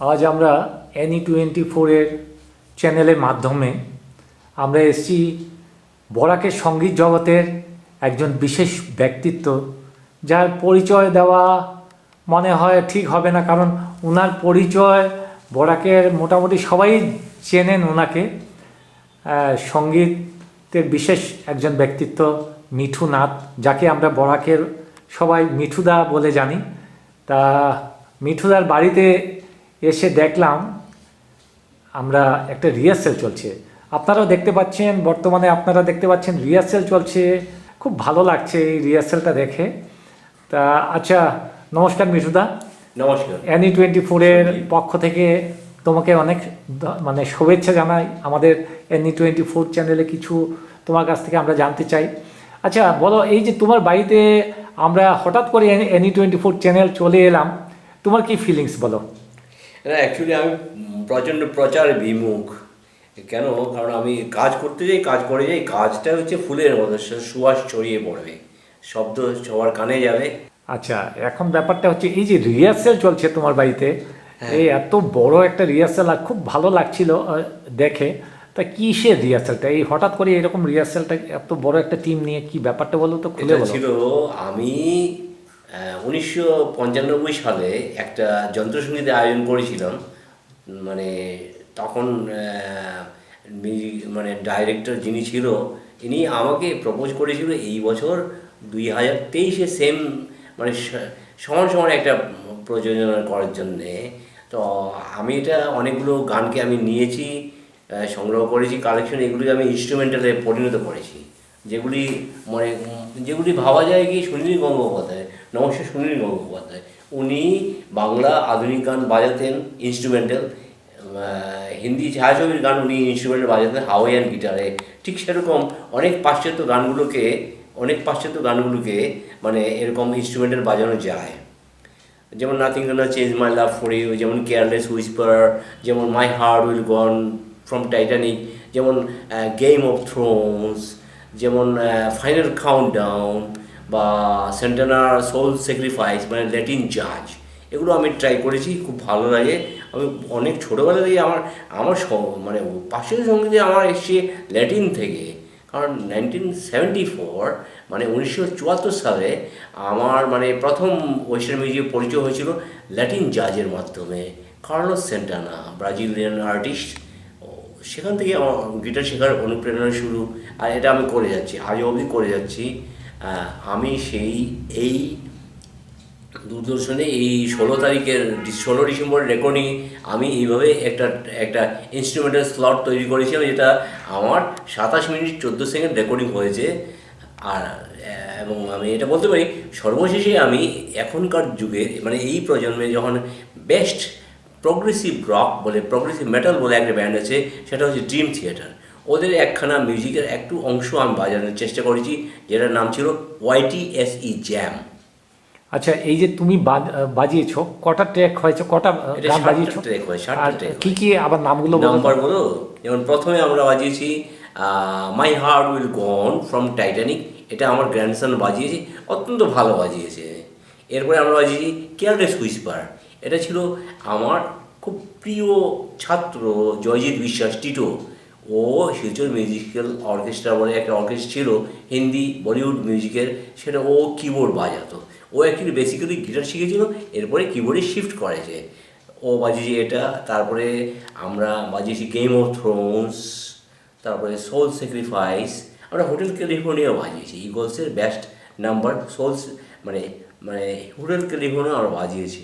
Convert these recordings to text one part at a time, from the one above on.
আজ আমরা এনই টোয়েন্টি ফোরের চ্যানেলের মাধ্যমে আমরা এসেছি বরাকের সংগীত জগতের একজন বিশেষ ব্যক্তিত্ব, যার পরিচয় দেওয়া মনে হয় ঠিক হবে না, কারণ ওনার পরিচয় বরাকের মোটামুটি সবাই চেনেন ওনাকে সঙ্গীতের বিশেষ একজন ব্যক্তিত্ব মিঠু নাথ, যাকে আমরা বরাকের সবাই মিঠুদা বলে জানি। তা মিঠুদার বাড়িতে এসে দেখলাম আমরা একটা রিহার্সেল চলছে। আপনারাও দেখতে পাচ্ছেন বর্তমানে আপনারা দেখতে পাচ্ছেন রিহার্সেল চলছে। খুব ভালো লাগছে এই রিহার্সেলটা দেখে। তা আচ্ছা নমস্কার মিঠুদা। নমস্কার। অ্যানি টোয়েন্টি ফোরের পক্ষ থেকে তোমাকে অনেক মানে শুভেচ্ছা জানাই। আমাদের অ্যানি টোয়েন্টি ফোর চ্যানেলে কিছু তোমার কাছ থেকে আমরা জানতে চাই। আচ্ছা বলো এই যে তোমার বাড়িতে আমরা হঠাৎ করে অ্যানি টোয়েন্টি ফোর চ্যানেল চলে এলাম তোমার কি ফিলিংস বলো? না অ্যাকচুয়ালি আমি প্রচণ্ড প্রচার বিমুখ। কেন কারণ আমি কাজ করতে যাই কাজ করে যাই কাজটা হচ্ছে ফুলের মতো সে সুবাস ছড়িয়ে পড়বে। শব্দ সবার কানে যাবে। আচ্ছা এখন ব্যাপারটা হচ্ছে এই যে রিহার্সেল চলছে তোমার বাড়িতে এই এত বড় একটা রিহার্সেল আর খুব ভালো লাগছিল দেখে। তা কিসের রিহার্সেলটা এই হঠাৎ করে এরকম রিহার্সেলটা এত বড় একটা টিম নিয়ে কি ব্যাপারটা বলো তো খুলে ছিল আমি উনিশশো পঞ্চানব্বই সালে একটা যন্ত্রসঙ্গীতের আয়োজন করেছিলাম। মানে তখন মানে ডাইরেক্টর যিনি ছিল, ইনি আমাকে প্রপোজ করেছিল এই বছর দুই হাজার তেইশে সেম মানে সমান সমান একটা প্রযোজনা করার জন্যে। তো আমি এটা অনেকগুলো গানকে আমি নিয়েছি সংগ্রহ করেছি কালেকশন এগুলিকে আমি ইনস্ট্রুমেন্টালে পরিণত করেছি। যেগুলি মানে যেগুলি ভাবা যায় কি সুনীল গঙ্গোপাধ্যায়, নমস্কার সুনীল গঙ্গোপাধ্যায়, উনি বাংলা আধুনিক গান বাজাতেন ইনস্ট্রুমেন্টাল হিন্দি ছায়াছবির গান উনি ইনস্ট্রুমেন্টাল বাজাতেন হাওয়াইয়ান গিটারে ঠিক সেরকম অনেক পাশ্চাত্য গানগুলোকে, অনেক পাশ্চাত্য গানগুলোকে মানে এরকম ইনস্ট্রুমেন্টাল বাজানো যায়। যেমন nothing gonna change my love for you যেমন কেয়ারলেস হুইসপার যেমন my heart will go on from Titanic যেমন গেম অফ থ্রোনস যেমন ফাইনাল কাউন্ট ডাউন বা সেন্টেনার সোল স্যাক্রিফাইস মানে ল্যাটিন জাজ এগুলো আমি ট্রাই করেছি, খুব ভালো লাগে। আমি অনেক ছোটোবেলা থেকে আমার আমার মানে পাশের সঙ্গীতে আমার এসছে ল্যাটিন থেকে। কারণ নাইনটিন সেভেন্টি ফোর মানে উনিশশো চুয়াত্তর সালে আমার মানে প্রথম ওয়েস্টার্ন মিউজিক পরিচয় হয়েছিল ল্যাটিন জাজের মাধ্যমে। কার্লোস সেন্টানা ব্রাজিলিয়ান আর্টিস্ট সেখান থেকে আমার গিটার শেখার অনুপ্রেরণা শুরু, আর এটা আমি করে যাচ্ছি, আজও অবধি করে যাচ্ছি। আমি সেই, এই দূরদর্শনে এই ষোলো তারিখের ষোলো ডিসেম্বর রেকর্ডিং আমি এইভাবে একটা একটা ইনস্ট্রুমেন্টাল স্লট তৈরি করেছিলাম যেটা আমার সাতাশ মিনিট চোদ্দ সেকেন্ড রেকর্ডিং হয়েছে। আর এবং আমি এটা বলতে পারি, সর্বশেষে আমি এখনকার যুগে মানে এই প্রজন্মে যখন বেস্ট প্রগ্রেসিভ রক বলে প্রগ্রেসিভ মেটাল বলে একটা ব্যান্ড আছে সেটা হচ্ছে ড্রিম থিয়েটার ওদের একখানা মিউজিকের একটু অংশ আমি বাজানোর চেষ্টা করেছি যেটার নাম ছিল ওয়াইটি এস ই জ্যাম আচ্ছা এই যে তুমি বাজ- বাজিয়েছো কটা ট্র্যাক হয়েছে কটা গান বাজিয়েছো? track হয়, ষাটটা আর কি কি আবার নামগুলো বলো? তো? নাম্বার বলো যেমন প্রথমে আমরা বাজিয়েছি my heart will go on from Titanic এটা আমার গ্র্যান্ডসন বাজিয়েছে অত্যন্ত ভালো বাজিয়েছে। এরপরে আমরা বাজিয়েছি কেয়ারলেস হুইসপার এটা ছিল আমার খুব প্রিয় ছাত্র জয়জিৎ বিশ্বাস টিটো। ও শিলচর মিউজিক্যাল অর্কেস্ট্রা বলে একটা অর্কেস্ট্রা ছিল, হিন্দি বলিউড মিউজিকের, সেটা ও কিবোর্ড বাজাতো। ও অ্যাকচুয়ালি বেসিক্যালি গিটার শিখেছিল, এরপরে কিবোর্ডে শিফট করেছে ও বাজিয়েছি এটা, তারপরে আমরা বাজিয়েছি গেম অফ থ্রোনস তারপরে সোল স্যাক্রিফাইস আমরা হোটেল ক্যালিফোর্নিয়া বাজিয়েছি ইগলসের বেস্ট নাম্বার সোলস মানে মানে হোটেল ক্যালিফোর্নিয়া আমরা বাজিয়েছি।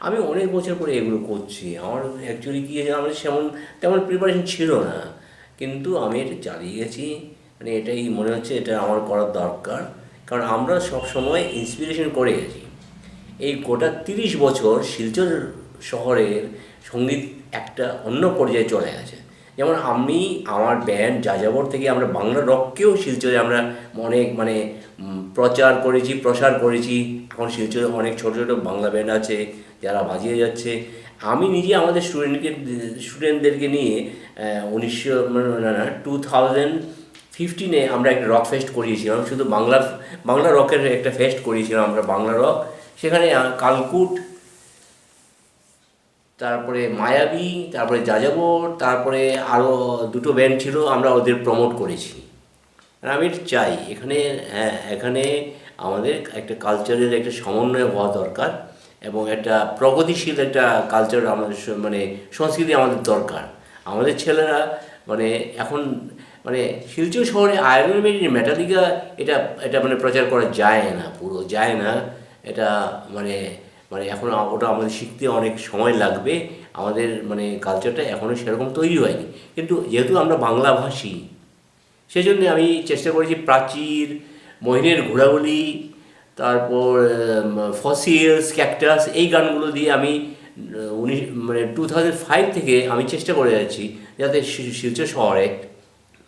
আমি অনেক বছর পরে এগুলো করছি। আমার অ্যাকচুয়ালি কি হয়েছে, আমার সেমন তেমন প্রিপারেশন ছিল না। কিন্তু আমি এটা চালিয়ে গেছি। মানে এটাই মনে হচ্ছে এটা আমার করার দরকার। কারণ আমরা সব সময় ইন্সপিরেশন করে গেছি। এই গোটা তিরিশ বছর শিলচর শহরের সংগীত একটা অন্য পর্যায়ে চলে গেছে। যেমন আমি, আমার ব্যান্ড যাযাবর থেকে আমরা বাংলা রককেও শিলচরে আমরা অনেক মানে প্রচার করেছি, প্রসার করেছি। এখন শিলচরে অনেক ছোটো ছোটো বাংলা ব্যান্ড আছে যারা বাজিয়ে যাচ্ছে। আমি নিজে আমাদের স্টুডেন্টকে স্টুডেন্টদেরকে নিয়ে উনিশশো না না টু থাউজেন্ড ফিফটিনে আমরা একটা রক ফেস্ট করিয়েছিলাম। শুধু বাংলা বাংলা রকের একটা ফেস্ট করিয়েছিলাম আমরা, বাংলা রক সেখানে কালকুট, তারপরে মায়াবী, তারপরে যাযাবর, তারপরে আরও দুটো ব্যান্ড ছিল, আমরা ওদের প্রমোট করেছি। আর আমি চাই। এখানে হ্যাঁ এখানে আমাদের একটা কালচারের একটা সমন্বয় হওয়া দরকার এবং একটা প্রগতিশীল একটা কালচার আমাদের মানে সংস্কৃতি আমাদের দরকার। আমাদের ছেলেরা মানে এখন মানে শিলচর শহরে আয়রন মেডির মেটালিকা এটা এটা মানে প্রচার করা যায় না, পুরো যায় না। এটা মানে মানে এখন ওটা আমাদের শিখতে অনেক সময় লাগবে। আমাদের মানে কালচারটা এখনও সেরকম তৈরি হয়নি। কিন্তু যেহেতু আমরা বাংলাভাষী সেই জন্য আমি চেষ্টা করেছি প্রাচীর মহিনের ঘোড়াগুলি, তারপর ফসিলস ক্যাকটাস এই গানগুলো দিয়ে আমি উনিশ মানে টু থাউজেন্ড ফাইভ থেকে আমি চেষ্টা করে যাচ্ছি যাতে শিলচর শহরে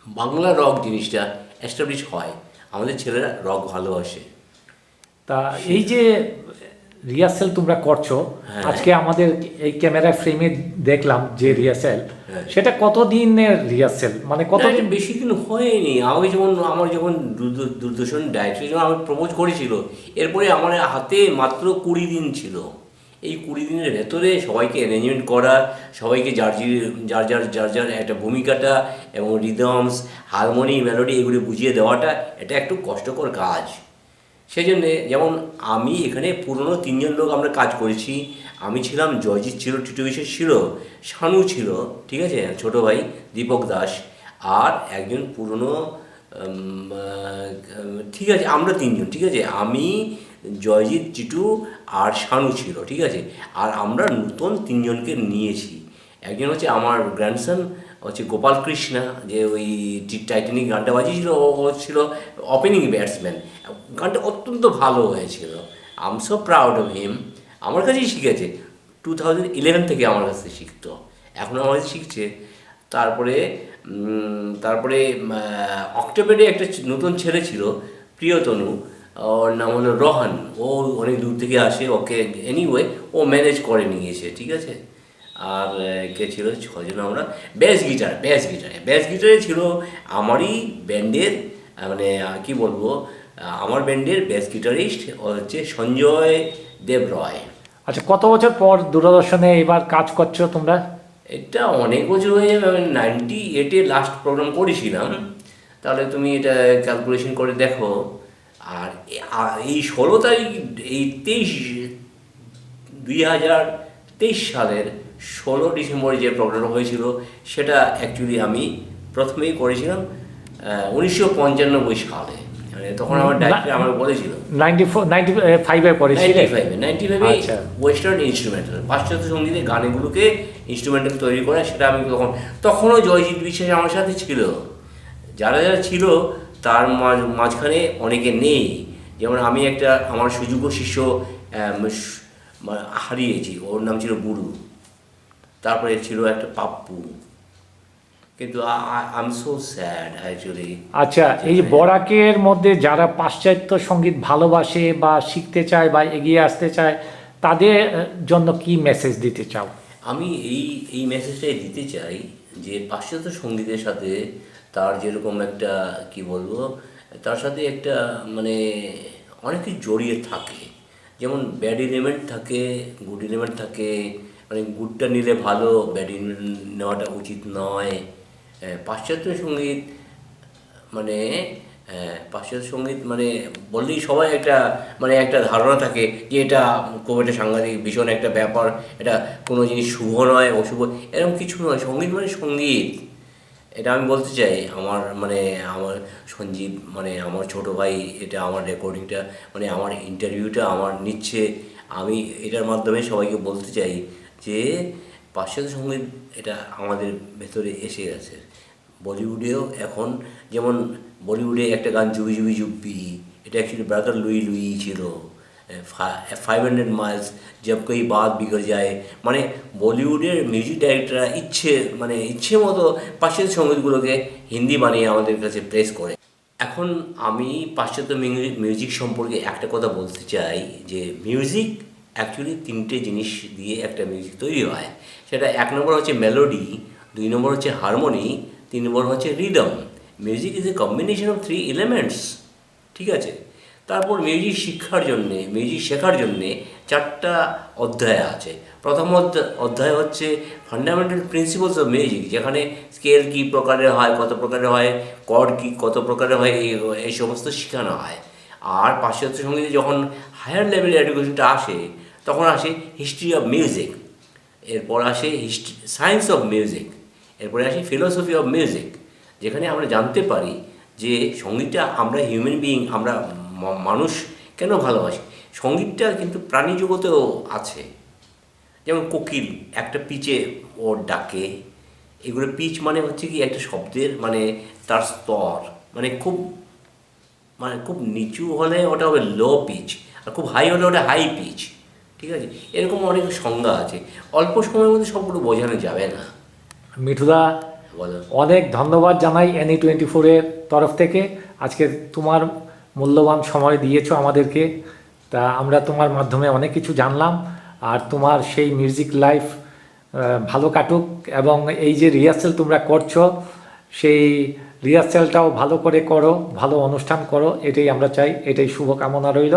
বাংলা রক জিনিসটা এস্টাবলিশ হয়। আমাদের ছেলেরা রক ভালোবাসে। তা এই যে রিহার্সেল তোমরা করছ। হ্যাঁ। আজকে আমাদের এই ক্যামেরা ফ্রেমে দেখলাম যে রিহার্সেল হ্যাঁ। সেটা কতদিনের রিহার্সেল মানে কত না, এটা বেশি দিন হয়নি। আমাকে যেমন আমার যখন দূরদ- দূরদর্শন ডাইরেক্টর যখন আমি প্রপোজ করেছিল। এরপরে আমার হাতে মাত্র কুড়ি দিন ছিল। এই কুড়ি দিনের ভেতরে সবাইকে অ্যারেঞ্জমেন্ট করা সবাইকে যার যার যার যার যার একটা ভূমিকাটা এবং রিদমস হারমোনি মেলোডি এগুলি বুঝিয়ে দেওয়াটা এটা একটু কষ্টকর কাজ। সেই জন্যে যেমন আমি এখানে পুরনো তিনজন লোক আমরা কাজ করেছি, আমি ছিলাম জয়জিৎ ছিল, টিটু বিশ্বাস ছিল, শানু ছিল, ঠিক আছে, ছোট ভাই দীপক দাস আর একজন পুরনো ঠিক আছে, আমরা তিনজন, ঠিক আছে, আমি, জয়জিৎ চিটু আর শানু ছিল, ঠিক আছে, আর আমরা নতুন তিনজনকে নিয়েছি। একজন হচ্ছে আমার গ্র্যান্ডসন হচ্ছে গোপাল কৃষ্ণা, যে ওই টাইটানিক গানটা বাজিয়েছিল, ও ও ছিল ওপেনিং ব্যাটসম্যান গানটা অত্যন্ত ভালো হয়েছিল। Um so proud of him আমার কাছেই শিখেছে। টু থাউজেন্ড ইলেভেন থেকে আমার কাছে শিখতো। এখন আমার কাছে শিখছে। তারপরে তারপরে অক্টোবরে একটা নতুন ছেলে ছিল, প্রিয়তনু। ওর নাম হলো রোহান। ও অনেক দূর থেকে আসে, ওকে এনিওয়ে ও ম্যানেজ করে নিয়েছে, ঠিক আছে? আর কে ছিল? ছজন আমরা। ব্যাস গিটার ব্যাস গিটারে ব্যাস গিটারে ছিল আমারই ব্যান্ডের মানে কি বলব আমার ব্যান্ডের ব্যাস গিটারিস্ট হচ্ছে সঞ্জয় দেব রয় আচ্ছা কত বছর পর দূরদর্শনে এবার কাজ করছ তোমরা? এটা অনেক বছর হয়ে যাবে আমি নাইনটি এইটে লাস্ট প্রোগ্রাম করেছিলাম। তাহলে তুমি এটা ক্যালকুলেশন করে দেখো। আর এই ষোলো তারিখ এই তেইশ দুই হাজার তেইশ সালের ষোলো ডিসেম্বরে যে প্রোগ্রাম হয়েছিল সেটা অ্যাকচুয়ালি আমি প্রথমেই করেছিলাম উনিশশো পঞ্চানব্বই সালে। মানে তখন আমার ডাইরেক্টর আমাকে বলেছিল। আচ্ছা। ওয়েস্টার্ন ইনস্ট্রুমেন্টাল পাশ্চাত্য সঙ্গীতের গানগুলোকে ইনস্ট্রুমেন্টাল তৈরি করা সেটা আমি তখন তখনও জয়জিৎ বিশ্বাস আমার সাথে ছিল। যারা যারা ছিল তার মাঝ- মাঝখানে অনেকে নেই। যেমন আমি একটা আমার সুযোগ্য শিষ্য হারিয়েছি ওর নাম ছিল বুড়ু তারপরে ছিল একটা পাপ্পু। কিন্তু আই সো স্যাড অ্যাকচুয়ালি আচ্ছা এই যে বরাকের মধ্যে যারা পাশ্চাত্য সংগীত ভালোবাসে বা শিখতে চায় বা এগিয়ে আসতে চায় তাদের জন্য কি মেসেজ দিতে চাও? আমি এই এই মেসেজটাই দিতে চাই যে পাশ্চাত্য সঙ্গীতের সাথে তার যেরকম একটা কি বলব তার সাথে একটা মানে অনেক জড়িয়ে থাকে। যেমন ব্যাড এলিমেন্ট থাকে গুড এলিমেন্ট থাকে মানে গুডটা নিলে ভালো ব্যাড এলিমেন্ট নেওয়াটা উচিত নয়। পাশ্চাত্য সংগীত মানে পাশ্চাত্য সংগীত মানে বললেই সবাই একটা মানে একটা ধারণা থাকে যে এটা খুব একটা সাংঘাতিক ভীষণ একটা ব্যাপার, এটা কোনো জিনিস শুভ নয়, অশুভ, এরকম কিছু নয়। সংগীত মানে সংগীত। এটা আমি বলতে চাই, আমার মানে আমার সঞ্জীব মানে আমার ছোট ভাই, এটা আমার রেকর্ডিংটা মানে আমার ইন্টারভিউটা আমার নিচ্ছে। আমি এটার মাধ্যমে সবাইকে বলতে চাই যে পাশ্চাত্য সংগীত এটা আমাদের ভেতরে এসে গেছে। বলিউডেও এখন যেমন বলিউডে একটা গান জুবি জুবি জুব্বি এটা অ্যাকচুয়ালি ব্রাদার লুই লুই ছিল। ফাইভ হান্ড্রেড মাইলস জব কই বাদ বিগড় যায় মানে বলিউডের মিউজিক ডাইরেক্টররা ইচ্ছে মানে ইচ্ছে মতো পাশ্চাত্য সঙ্গীতগুলোকে হিন্দি বানিয়ে আমাদের কাছে প্রেস করে। এখন আমি পাশ্চাত্য মিউ- মিউজিক সম্পর্কে একটা কথা বলতে চাই যে মিউজিক অ্যাকচুয়ালি তিনটে জিনিস দিয়ে একটা মিউজিক তৈরি হয়। সেটা এক নম্বর হচ্ছে মেলোডি দুই নম্বর হচ্ছে হারমোনি তিন নম্বর হচ্ছে rhythm music is a combination of three elements ঠিক আছে? তারপর মিউজিক শিক্ষার জন্যে মিউজিক শেখার জন্যে চারটা অধ্যায় আছে। প্রথম অধ্যায় হচ্ছে ফান্ডামেন্টাল প্রিন্সিপালস অফ মিউজিক যেখানে স্কেল কী প্রকারের হয়, কত প্রকারের হয় কর্ড কী কত প্রকারের হয় এই সমস্ত শেখানো হয়। আর পাশ্চাত্য সঙ্গীতে যখন হায়ার লেভেলের এডুকেশনটা আসে, তখন আসে হিস্ট্রি অফ মিউজিক এরপর আসে হিস্ট্রি সায়েন্স অফ মিউজিক এরপরে আসে ফিলোসফি অফ মিউজিক যেখানে আমরা জানতে পারি যে সঙ্গীতটা আমরা হিউম্যান বিইং আমরা মানুষ কেন ভালোবাসি? সঙ্গীতটা কিন্তু প্রাণী জগতেও আছে। যেমন কোকিল একটা পিচে ওর ডাকে, এগুলো পিচ মানে হচ্ছে কি একটা শব্দের মানে তার স্তর মানে খুব মানে খুব নিচু হলে ওটা হবে লো পিচ আর খুব হাই হলে ওটা হাই পিচ ঠিক আছে? এরকম অনেক সংজ্ঞা আছে। অল্প সময়ের মধ্যে সবগুলো বোঝানো যাবে না। মিঠুদা বলো। অনেক ধন্যবাদ জানাই এনি টোয়েন্টি ফোরের তরফ থেকে। আজকে তোমার মূল্যবান সময় দিয়েছ আমাদেরকে। তা আমরা তোমার মাধ্যমে অনেক কিছু জানলাম আর তোমার সেই মিউজিক লাইফ ভালো কাটুক এবং এই যে রিহার্সেল তোমরা করছ সেই রিহার্সেলটাও ভালো করে করো ভালো অনুষ্ঠান করো এটাই আমরা চাই এটাই শুভকামনা রইল।